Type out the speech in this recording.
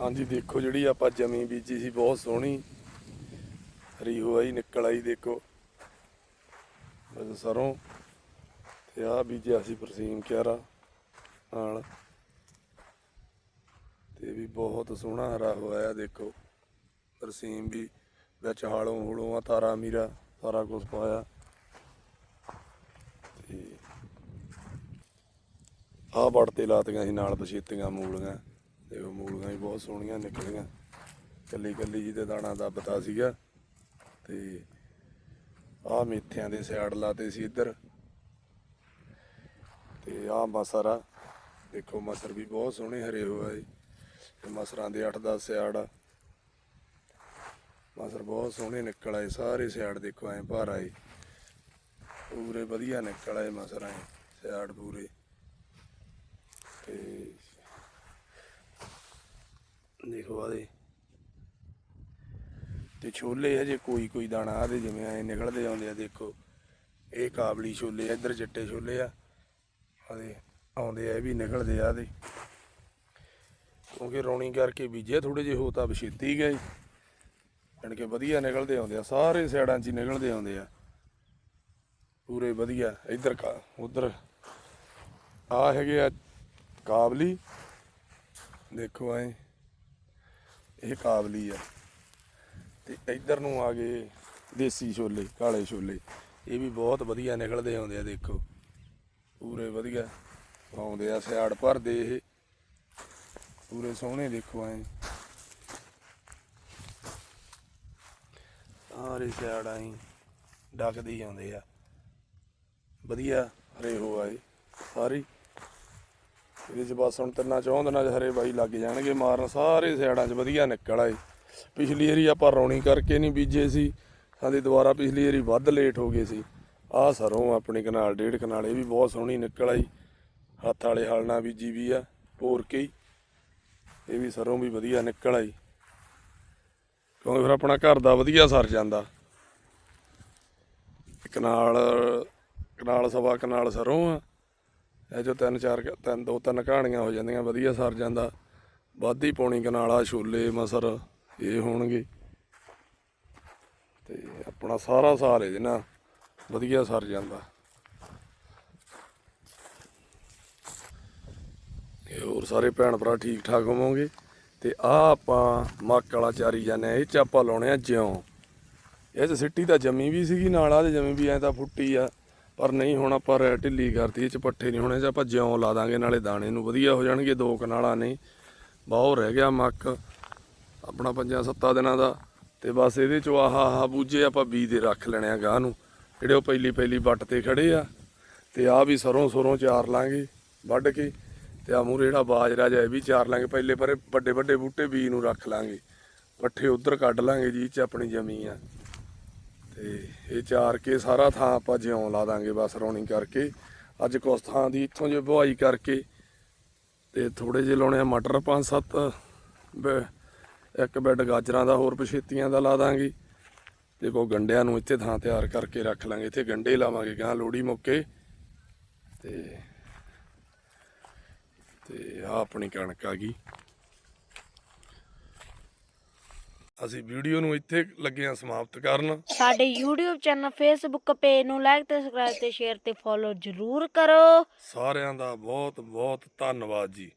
ਹਾਂਜੀ, ਦੇਖੋ ਜਿਹੜੀ ਆਪਾਂ ਜਮੀ ਬੀਜੀ ਸੀ, ਬਹੁਤ ਸੋਹਣੀ। ਹਰੀ ਹੋਈ ਨਿਕਲ ਆਈ, ਦੇਖੋ। ਬਸ ਸਰੋਂ ਤੇ ਆ ਬੀਜਿਆ ਸੀ ਬਰਸੀਮ ਕਿਆਰਾ ਨਾਲ। ਤੇ ਵੀ ਬਹੁਤ ਸੋਹਣਾ ਹਰਾ ਹੋਇਆ, ਦੇਖੋ। ਬਰਸੀਮ ਵੀ ਵਿੱਚ ਹਾਲੋਂ ਹੂਲੋਂ ਆ, ਤਾਰਾ ਮੀਰਾ, ਸਾਰਾ ਕੁਝ ਪਾਇਆ। ਤੇ ਆਹ ਵੜ ਤੇ ਲਾਤੀਆਂ ਸੀ, ਨਾਲ ਪਛੇਤੀਆਂ ਮੂਲੀਆਂ। ਤੇ ਉਹ ਮੂਲੀਆਂ ਵੀ ਬਹੁਤ ਸੋਹਣੀਆਂ ਨਿਕਲੀਆਂ। ਕੱਲੀ ਕੱਲੀ ਜੀ ਤੇ ਦਾਣਾ ਦੱਬਤਾ ਸੀਗਾ। ਤੇ ਆਹ ਮੇਥਿਆਂ ਦੇ ਸਿਆੜ ਲਾਤੇ ਸੀ ਇੱਧਰ। ਤੇ ਆਹ ਮਸਰ ਆ। ਦੇਖੋ, ਮਸਰ ਵੀ ਬਹੁਤ ਸੋਹਣੇ ਹਰੇ ਹੋਏ ਜੀ। ਤੇ ਮਸਰਾਂ ਦੇ 8-10 ਸਿਆੜ ਆ। ਮਸਰ ਬਹੁਤ ਸੋਹਣੇ ਨਿਕਲ ਆਏ, ਸਾਰੇ ਸਿਆੜ ਦੇਖੋ, ਐ ਭਾਰ ਆਏ। ਪੂਰੇ ਵਧੀਆ ਨਿਕਲ ਆਏ ਮਸਰ ਐ ਸਿਆੜ ਪੂਰੇ। ਤੇ ਦੇਖੋ ਆਦੇ ਤੇ ਛੋਲੇ ਹਜੇ ਕੋਈ ਕੋਈ ਦਾਣਾ ਆਦੇ ਜਿਵੇਂ ਐ ਨਿਕਲਦੇ ਆਉਂਦੇ ਆ ਦੇਖੋ। ਇਹ ਕਾਬਲੀ ਛੋਲੇ ਆ, ਇੱਧਰ ਚਿੱਟੇ ਛੋਲੇ ਆ। ਆਦੇ ਆਉਂਦੇ ਆ ਇਹ ਵੀ ਨਿਕਲਦੇ ਆ ਆਦੇ ਕਿਉਂਕਿ ਰੌਣੀ ਕਰਕੇ ਬੀਜੇ ਥੋੜੇ ਜਿਹੇ ਹੋ ਤਾਂ ਛੇਤੀ ਗਏ। ਜਾਣੀ ਕਿ ਵਧੀਆ ਨਿਕਲਦੇ ਆਉਂਦੇ ਆ ਸਾਰੇ ਸਾਈਡਾਂ 'ਚ ਨਿਕਲਦੇ ਆਉਂਦੇ ਆ। ਪੂਰੇ ਵਧੀਆ ਇੱਧਰ ਕਾ ਉਧਰ। ਆ ਹੈਗੇ ਆ ਕਾਬਲੀ। ਦੇਖੋ ਐ। ਇਹ ਕਾਬਲੀ ਆ। ਤੇ ਇੱਧਰ ਨੂੰ ਆ ਗਏ ਦੇਸੀ ਛੋਲੇ, ਕਾਲੇ ਛੋਲੇ। ਇਹ ਵੀ ਬਹੁਤ ਵਧੀਆ ਨਿਕਲਦੇ ਆਉਂਦੇ ਆ, ਦੇਖੋ। ਪੂਰੇ ਵਧੀਆ ਆਉਂਦੇ ਆ, ਸਿਆੜ ਭਰਦੇ ਇਹ। ਪੂਰੇ ਸੋਹਣੇ ਦੇਖੋ ਐ। ਸਾਰੇ ਸਿਆੜ ਆਈ ਡੱਕਦੇ ਆਉਂਦੇ ਆ। ਵਧੀਆ ਹਰੇ ਹੋ ਆਏ ਸਾਰੀ। ਇਹਦੇ ਚ ਬਸ ਹੁਣ ਤਿੰਨਾਂ ਚੌਂ ਦਿਨਾਂ ਚ ਹਰੇ ਬਾਈ ਲੱਗ ਜਾਣਗੇ ਮਾਰਨ, ਸਾਰੇ ਸਿਆੜਾਂ ਚ ਵਧੀਆ ਨਿਕਲ ਆਏ। ਪਿਛਲੀ ਵਾਰੀ ਆਪਾਂ ਰੌਣੀ ਕਰਕੇ ਨਹੀਂ ਬੀਜੇ ਸੀ, ਸਾਡੀ ਦੁਬਾਰਾ ਪਿਛਲੀ ਵਾਰੀ ਵੱਧ ਲੇਟ ਹੋ ਗਏ ਸੀ। ਆਹ ਸਰੋਂ ਆਪਣੀ ਕਨਾਲ, ਡੇਢ ਕਨਾਲ, ਇਹ ਵੀ ਬਹੁਤ ਸੋਹਣੀ ਨਿਕਲ ਆਈ। ਹੱਥ ਵਾਲੇ ਹਲ ਨਾਲ ਬੀਜੀ ਵੀ ਆ ਭੋਰ ਕੇ। ਇਹ ਵੀ ਸਰੋਂ ਵੀ ਵਧੀਆ ਨਿਕਲ ਆਈ। ਕਿਉਂਕਿ ਫਿਰ ਆਪਣਾ ਘਰ ਦਾ ਵਧੀਆ ਸਰ ਜਾਂਦਾ। ਕਨਾਲ ਕਨਾਲ ਸਵਾ ਕਨਾਲ ਸਰੋਂ ਆ। ਇਹ ਜੋ ਤਿੰਨ ਚਾਰ ਤਿੰਨ ਦੋ ਤਿੰਨ ਕਹਾਣੀਆਂ ਹੋ ਜਾਂਦੀਆਂ, ਵਧੀਆ ਸਰ ਜਾਂਦਾ। ਵਾਧੀ ਪੌਣੀ ਕਨਾਲਾ, ਛੋਲੇ, ਮਸਰ, ਇਹ ਹੋਣਗੇ। ਤੇ ਆਪਣਾ ਸਾਰਾ ਸਾਲ ਇਹਦੇ ਨਾਲ ਵਧੀਆ ਸਰ ਜਾਂਦਾ। ਇਹ ਹੋਰ ਸਾਰੇ ਭੈਣ ਭਰਾ ਠੀਕ ਠਾਕ ਹੋਵੋਗੇ? ਤੇ ਆ ਆਪਾਂ ਮੱਕ ਵਾਲਾ ਚਾਰੀ ਜਾਂਦੇ ਆ ਇਹ ਚ ਆਪਾਂ ਲਾਉਣੇ ਆ ਜਿਉਂ। ਇਹ ਚ ਸਿੱਟੀ ਤਾਂ ਜੰਮੀ ਵੀ ਸੀਗੀ, ਨਾਲ ਆ ਤੇ ਜੰਮੀ ਵੀ ਐ ਤਾਂ ਫੁੱਟੀ ਆ। ਪਰ ਨਹੀਂ, ਹੁਣ ਆਪਾਂ ਰੈ ਢਿੱਲੀ ਕਰਤੀ, ਇਹ ਚ ਪੱਠੇ ਨਹੀਂ ਹੋਣੇ, ਜੇ ਆਪਾਂ ਜਿਉਂ ਲਾ ਦਾਂਗੇ, ਨਾਲੇ ਦਾਣੇ ਨੂੰ ਵਧੀਆ ਹੋ ਜਾਣਗੇ, ਦੋ ਕਨਾਲਾਂ ਨੇ ਬਹੁਤ ਰਹਿ ਗਿਆ ਮੱਕ, ਆਪਣਾ ਪੰਜਾਂ ਸੱਤਾਂ ਦਿਨਾਂ ਦਾ। ਤੇ ਬਸ ਇਹਦੇ ਚੋਂ ਆਹ ਆਹ ਬੂਝੇ ਆਪਾਂ ਬੀ ਦੇ ਰੱਖ ਲੈਣੇ ਆ ਗਾਹ ਨੂੰ, ਜਿਹੜੇ ਉਹ ਪਹਿਲੀ ਪਹਿਲੀ ਵੱਟ ਤੇ ਖੜੇ ਆ। ਤੇ ਆ ਵੀ ਸਰੋਂ ਸਰੋਂ ਚਾਰ ਲਾਂਗੇ, ਵੱਢ ਕੇ। ਤੇ ਆ ਮੂਰੇ ਜਿਹੜਾ ਬਾਜਰਾ ਜਿਹਾ, ਇਹ ਵੀ ਚਾਰ ਲਾਂਗੇ, ਪਹਿਲੇ ਪਰੇ ਵੱਡੇ ਵੱਡੇ ਬੂਟੇ ਬੀ ਨੂੰ ਰੱਖ ਲਾਂਗੇ। ਪੱਠੇ ਉਧਰ ਕੱਢ ਲਾਂਗੇ ਜੀ ਚ ਆਪਣੀ ਜ਼ਮੀਨ ਆ। ਤੇ ਇਹ ਚਾਰ ਕੇ ਸਾਰਾ ਥਾਂ ਆਪਾਂ ਜਿਉਂ ਲਾ ਦਾਂਗੇ ਬਸ ਰੌਣੀ ਕਰਕੇ। ਅੱਜ ਕੁਛ ਥਾਂ ਦੀ ਇੱਥੋਂ ਜੇ ਬੁਹਾਈ ਕਰਕੇ ਤੇ ਥੋੜੇ ਜਿਹੇ ਲਾਉਣੇ ਆ ਮਟਰ ਪੰਜ ਸੱਤ ਬ- ਇੱਕ ਬੈੱਡ ਗਾਜਰਾਂ ਦਾ ਹੋਰ ਪਛੇਤੀਆਂ ਦਾ ਲਾ ਦਾਂਗੇ। ਤੇ ਕੋ ਗੰਡਿਆਂ ਨੂੰ ਇੱਥੇ ਥਾਂ ਤਿਆਰ ਕਰਕੇ ਰੱਖ ਲਾਂਗੇ। ਇੱਥੇ ਗੰਡੇ ਲਾਵਾਂਗੇ, ਗਾਂ ਲੋੜੀ ਮੁੱਕੇ। ਤੇ ਤੇ ਆ ਆਪਣੀ ਕਣਕ ਆ ਗਈ। ਅਸੀਂ ਵੀਡੀਓ ਨੂੰ ਇੱਥੇ ਲੱਗੇ ਆ ਸਮਾਪਤ ਕਰਨ। ਸਾਡੇ YouTube ਚੈਨਲ Facebook ਪੇਜ ਨੂੰ ਲਾਈਕ ਤੇ ਸਬਸਕ੍ਰਾਈਬ ਤੇ ਸ਼ੇਅਰ ਤੇ ਫੋਲੋ ਜ਼ਰੂਰ ਕਰੋ। ਸਾਰਿਆਂ ਦਾ ਬਹੁਤ ਬਹੁਤ ਧੰਨਵਾਦ ਜੀ।